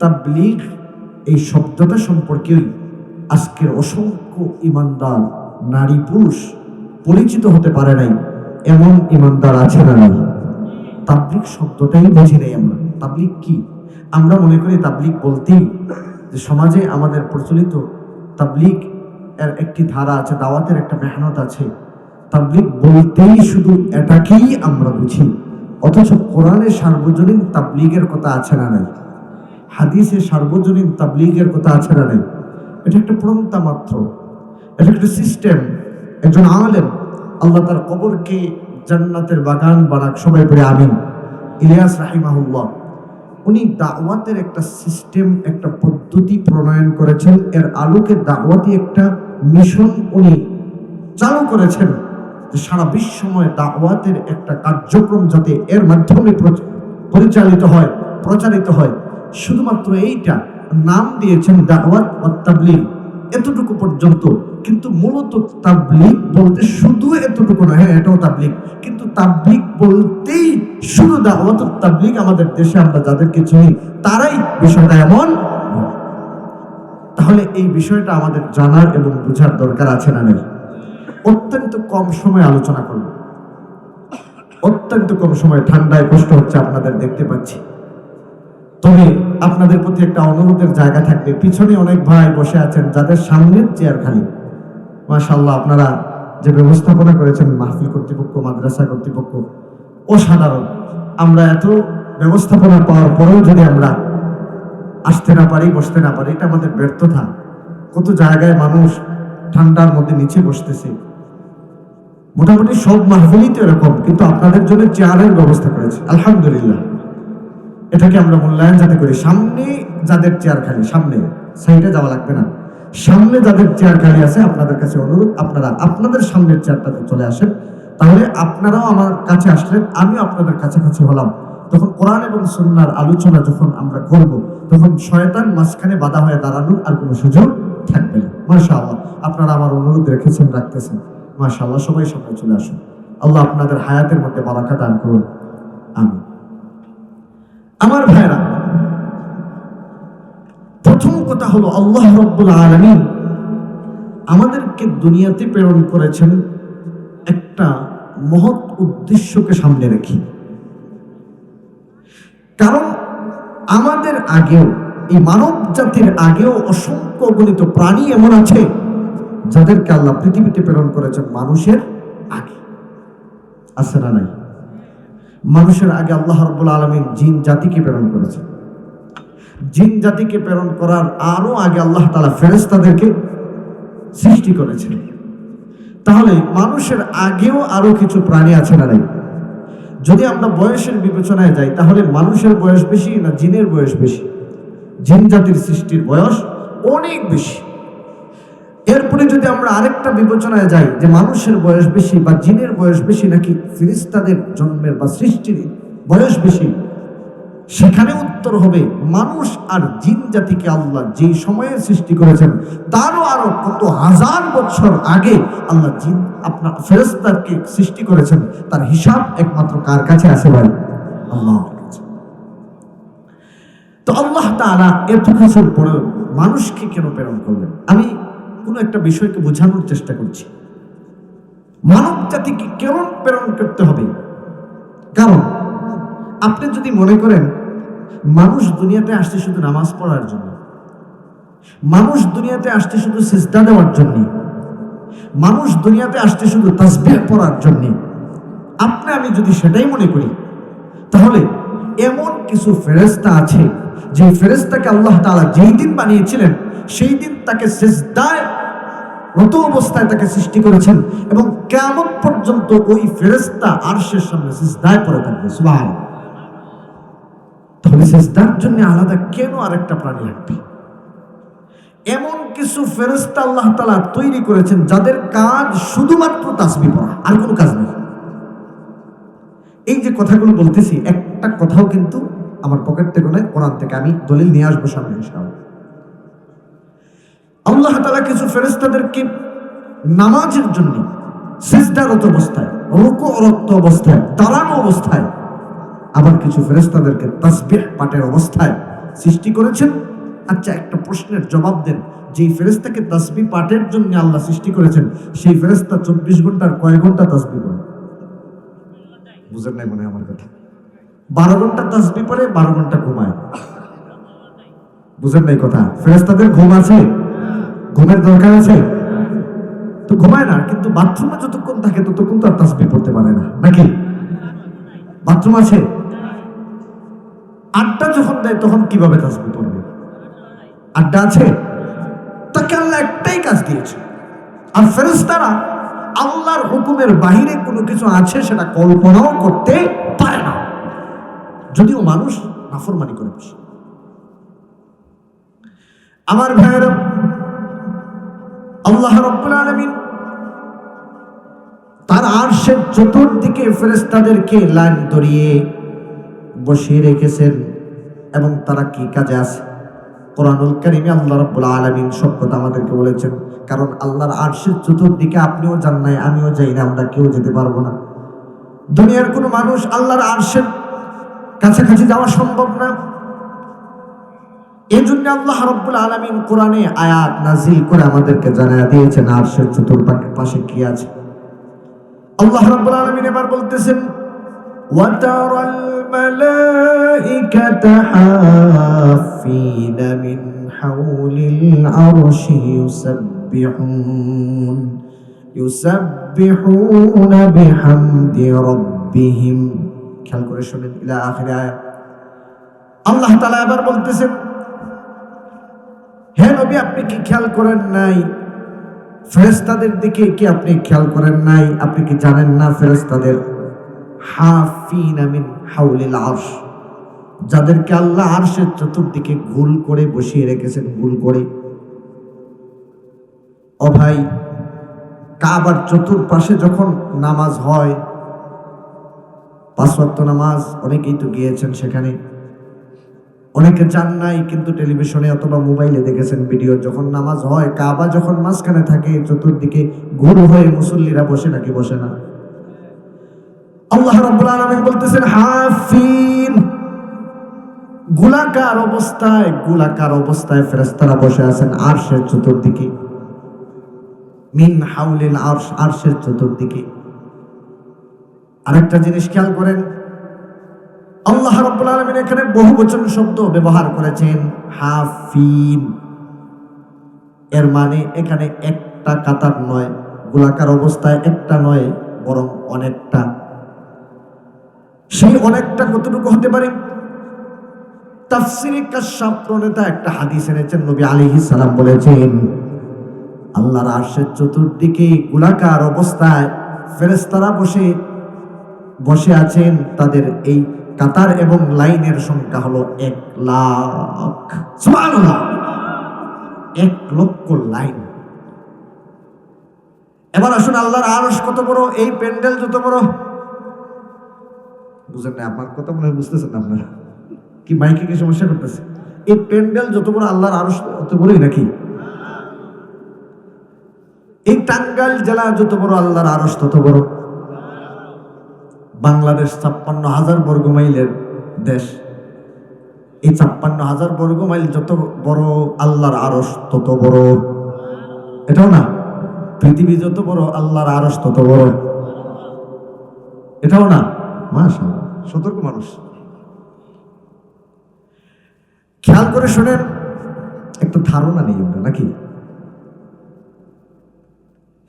তাবলিগ এই শব্দটা সম্পর্কেই আজকের অসংখ্য ইমানদার নারী পুরুষ পরিচিত হতে পারে নাই, এমন ইমানদার আছে না নাই। তাবলিগ শব্দটাই বুঝি নাই আমরা। তাবলিগ কি? আমরা মনে করি তাবলিগ বলতেই যে সমাজে আমাদের প্রচলিত তাবলিগ এর একটি ধারা আছে, দাওয়াতের একটা মেহনত আছে। তাবলিগ বলতেই শুধু এটাকেই আমরা বুঝি, অথচ কোরআনে সার্বজনীন তাবলিগের কথা আছে না নাই। হাদিসে সার্বজনীন তাবলিগের কথা আছে না নাই? এটা একটা প্রন্তা মাত্র। এটা একটা সিস্টেম একজন আলেম, আল্লাহ তার কবরকে জান্নাতের বাগান বানাক, সবাই পড়ে আমিন। ইলিয়াস রাহিমাহুল্লাহ, উনি দাওয়াতের একটা সিস্টেম একটা পদ্ধতি প্রণয়ন করেছেন। এর আলোকে দাওয়াতি একটা মিশন উনি চালু করেছেন। যে সারা বিশ্বময় দাওয়াতের একটা কার্যক্রম যাতে এর মাধ্যমে প্রচ- পরিচালিত হয়, প্রচারিত হয়। শুধুমাত্র এইটা নাম দিয়েছেন দাওয়াত ও তাবলিগ। এতটুকু পর্যন্ত। কিন্তু মূলত তাবলিগ বলতে শুধু এতটুকু না হ্যাঁ এটাও তাবলিগ। কিন্তু তাবলিগ বলতেই শুধু দাওয়াত তাবলিগ আমাদের দেশে আমরা যাদেরকে চিনি, তারাই বিষয়টা এমন তাহলে এই বিষয়টা আমাদের জানার এবং বোঝার দরকার আছে না নেই? অত্যন্ত কম সময় আলোচনা করব। অত্যন্ত কম সময়, ঠান্ডায় কষ্ট হচ্ছে আপনাদের দেখতে পাচ্ছি। আপনাদের প্রতি একটা অনুরোধের জায়গা থাকবে। পিছনে অনেক ভাই বসে আছেন, যাদের সামনের চেয়ার খালি। মাশাল্লাহ আপনারা যে ব্যবস্থাপনা করেছেন, মাহফিল কর্তৃপক্ষ, মাদ্রাসা কর্তৃপক্ষ, অসাধারণ। আমরা এত ব্যবস্থাপনা পাওয়ার পরেও যদি আমরা আসতে না পারি, বসতে না পারি, এটা আমাদের ব্যর্থতা। কত জায়গায় মানুষ ঠান্ডার মধ্যে নিচে বসতেছে। মোটামুটি সব মাহফিলই তো এরকম, কিন্তু আপনাদের জন্য চেয়ারের ব্যবস্থা করেছে। আলহামদুলিল্লাহ। এটাকে আমরা মূল্যায়ন যাতে করি, সামনে যাদের চেয়ার খালি, সামনে, সাইডে যাওয়া লাগবে না। সামনে যাদের চেয়ার খালি আছে, আপনাদের কাছে অনুরোধ, আপনারা আপনাদের সামনের চেয়ারটাতে চলে আসেন। তাহলে আপনারাও আমার কাছে আসলেন, আমিও আপনাদের কাছাকাছি হলাম। তখন কোরআন এবং সুন্নার আলোচনা যখন আমরা করব, তখন শয়তান মাঝখানে বাধা হয়ে দাঁড়ানোর আর কোনো সুযোগ থাকবে না। মাশাআল্লাহ, আপনারা আমার অনুরোধ রেখেছেন, রাখতেছেন। মাশাআল্লাহ, সবাই সামনে চলে আসুন। আল্লাহ আপনাদের হায়াতের মধ্যে বারাকা দান করুন। আমি আমার ভাইরা, প্রথম কথা হলো আল্লাহ রব্বুল আলমিন আমাদেরকে দুনিয়াতে প্রেরণ করেছেন একটা মহৎ উদ্দেশ্যকে সামনে রেখে। কারণ আমাদের আগেও, এই মানব জাতির আগেও অসংখ্য অগণিত প্রাণী এমন আছে যাদেরকে আল্লাহ পৃথিবীতে প্রেরণ করেছেন মানুষের আগে। আছে না নাই? মানুষের আগে আল্লাহ রব্বুল আলমিন জিন জাতিকে প্রেরণ করেছে জিন জাতিকে প্রেরণ করার আরও আগে আল্লাহ তালা ফেরেস্তাদেরকে সৃষ্টি করেছে তাহলে মানুষের আগেও আরও কিছু প্রাণী আছে না নাই? যদি আমরা বয়সের বিবেচনায় যাই, তাহলে মানুষের বয়স বেশি না জিনের বয়স বেশি? জিন জাতির সৃষ্টির বয়স অনেক বেশি। এরপরে যদি আমরা আরেকটা বিবেচনায় যাই যে মানুষের বয়স বেশি বা জিনের বয়স বেশি নাকি ফিরিস্তাদের জন্মের বা সৃষ্টির বয়স বেশি, সেখানে উত্তর হবে মানুষ আর জিন জাতিকে আল্লাহ যেই সময়ে সৃষ্টি করেছেন, তারও আরও কত হাজার বছর আগে আল্লাহ জিন আপনার ফেরেস্তারকে সৃষ্টি করেছেন, তার হিসাব একমাত্র কার কাছে আছে ভাই? আল্লাহ তো আল্লাহ তাআলা এত কিছুর পরেও মানুষকে কেন প্রেরণ করলেন? আমি কোনো একটা বিষয়কে বোঝানোর চেষ্টা করছি। মানব জাতিকে কেন প্রেরণ করতে হবে? কারণ আপনি যদি মনে করেন, মানুষ দুনিয়াতে আসছে শুধু নামাজ পড়ার জন্য, মানুষ দুনিয়াতে আসছে শুধু সিজদা দেওয়ার জন্য, মানুষ দুনিয়াতে আসছে শুধু তাসবিহ পড়ার জন্য, আপনি, আমি যদি সেটাই মনে করি, তাহলে এমন কিছু ফেরেস্তা আছে, যে ফেরেস্তাকে আল্লাহ তাআলা যেই দিন বানিয়েছিলেন সেই দিন তাকে সিজদায় রত অবস্থায় তাকে সৃষ্টি করেছেন এবং কেমন পর্যন্ত ওই ফেরেস্তা আরশের সামনে সিজদায় পড়ে থাকবে, সুবহানাল্লাহ। তাহলে সেজদার জন্য আলাদা কেন আরেকটা প্রাণী লাগবে? এমন কিছু ফেরেস্তা আল্লাহ তালা তৈরি করেছেন যাদের কাজ শুধুমাত্র তাসবি পড়া, আর কোনো কাজ নেই। এই যে কথাগুলো বলতেছি, একটা কথাও কিন্তু আমার পকেট থেকে নয়, কোরআন থেকে আমি দলিল নিয়ে আসব সামনে আল্লাহ তালা কিছু ফেরেস্তাদেরকে নামাজের জন্য সিজদারত অবস্থায় রুকু রক্ত অবস্থায়, দাঁড়ানো অবস্থায় আবার কিছু ফেরেস্তাদেরকে তাসবিহ পাঠের অবস্থায় সৃষ্টি করেছেন। আচ্ছা একটা প্রশ্নের জবাব দেন। যেই ফেরেস্তাকে তসবি পাঠের জন্য আল্লাহ সৃষ্টি করেছেন, সেই ফেরেস্তা চব্বিশ ঘণ্টার কয় ঘণ্টা তসবি পড়ে? বুঝেন নাই মনে আমার কথা। বারো ঘণ্টা তসবি পড়ে, বারো ঘণ্টা ঘুমায়। বুঝেন নাই কথা? ফেরেস্তাদের ঘুম আছে? ঘুমের দরকার আছে? তো ঘুমায় না, কিন্তু বাথরুমে যতক্ষণ থাকে ততক্ষণ তো আর তসবি পড়তে পারে না, নাকি? বাথরুম আছে? আড্ডা যখন দেয়, তখন কীভাবে তসবি পড়বে? আড্ডা আছে? তাকে আল্লাহ একটাই কাজ দিয়েছে। আর ফেরেস্তারা আল্লাহর হুকুমের বাহিরে কোনো কিছু আছে সেটা কল্পনাও করতে পারে না। যদিও মানুষ নাফরমানি করে বসে। আমার ভাইয়েরা আল্লাহ রব্বুল আলামিন তার আরশের চতুর্দিকে ফেরেস্তাদেরকে লাইন ধরিয়ে বসিয়ে রেখেছেন এবং তারা কি কাজে আছে? কোরআনুল কারিমে আল্লাহ রাব্বুল আলামিন সব কথা আমাদেরকে বলেছেন, কারণ আল্লাহর আরশের চতুর্দিকে আপনিও যান নাই, আমিও যাই না আমরা কেউ যেতে পারব না। দুনিয়ার কোনো মানুষ আল্লাহর আরশের কাছাকাছি যাওয়া সম্ভব না। এই জন্য আল্লাহ রব্বুল আলমিন কোরআনে আয়াত নাজিল করে আমাদেরকে জানায় দিয়েছেন আরশের চতুর্পাশের পাশে কি আছে আল্লাহ রব্বুল আলমিন এবার বলতেছেন وترى الملائكة حافين من حول العرش يسبحون يسبحون بحمد ربهم খেয়াল করে শোনেন ইলা আখির আয়াত আল্লাহ তাআলা এবার বলতেছেন হে নবী, আপনি কি খেয়াল করেন নাই? ফেরেস্তাদের দিকে কি আপনি খেয়াল করেন নাই? আপনি কি জানেন না ফেরেস্তাদের যাদেরকে আল্লাহ আরশের চতুর্দিকে গোল করে বসিয়ে রেখেছেন, গোল করে। ও ভাই, কাবার চতুর্পাশে যখন নামাজ হয়, পাঁচ নামাজ, অনেকেই তো গিয়েছেন সেখানে। অনেকে চান নাই, কিন্তু টেলিভিশনে অথবা মোবাইলে দেখেছেন ভিডিও, যখন নামাজ হয়, কাবা যখন মাঝখানে থাকে, চতুর্দিকে গোল হয়ে মুসল্লিরা বসে নাকি বসে না? আল্লাহ রাব্বুল বলতেছেন, হাফিন। গোলাকার অবস্থায় গোলাকার অবস্থায় ফেরেশতারা বসে আছেন আরশের চতুর্দিকে। মিন হাউলিল আরশ, আরশের চতুর্দিকে। আরেকটা জিনিস খেয়াল করেন আল্লাহ রাব্বুল আলামিন এখানে বহু বচন শব্দ ব্যবহার করেছেন হাফিন এর মানে এখানে একটা কাতার নয়, গোলাকার অবস্থায় একটা নয়, বরং অনেকটা। সেই অনেকটা কতটুকু হতে পারে? তাফসিরে কাশাব প্রণেতা একটা হাদিস এনেছেন, নবী আলাইহিস সালাম বলেছেন, আল্লাহর আরশের চতুর্দিকে গোলাকার অবস্থায় ফেরেশতারা বসে বসে আছেন, তাদের এই কাতার এবং লাইনের সংখ্যা হলো এক লাখ। এক লক্ষ লাইন। এবার আসুন আল্লাহর আরস কত বড়, এই প্যান্ডেল যত বড়। বুঝেন না আমার কথা মনে বুঝতেছেন আপনারা। কি মাইকে কি সমস্যা করতেছে? এই প্যান্ডেল যত বড়, আল্লাহর আরশ তত বড়ই নাকি? এই টাঙ্গাইল জেলা যত বড়, আল্লাহর আরশ তত বড়। বাংলাদেশ ছাপ্পান্ন হাজার বর্গ মাইলের দেশ। এই ছাপ্পান্ন হাজার বর্গ মাইল যত বড় আল্লাহর আরস তত বড়। এটাও না? পৃথিবী যত বড় আল্লাহর আরস তত বড়। এটাও না? মাশা সতর্ক মানুষ। খেয়াল করে শোনেন, একটু ধারণা নেই ওটা নাকি?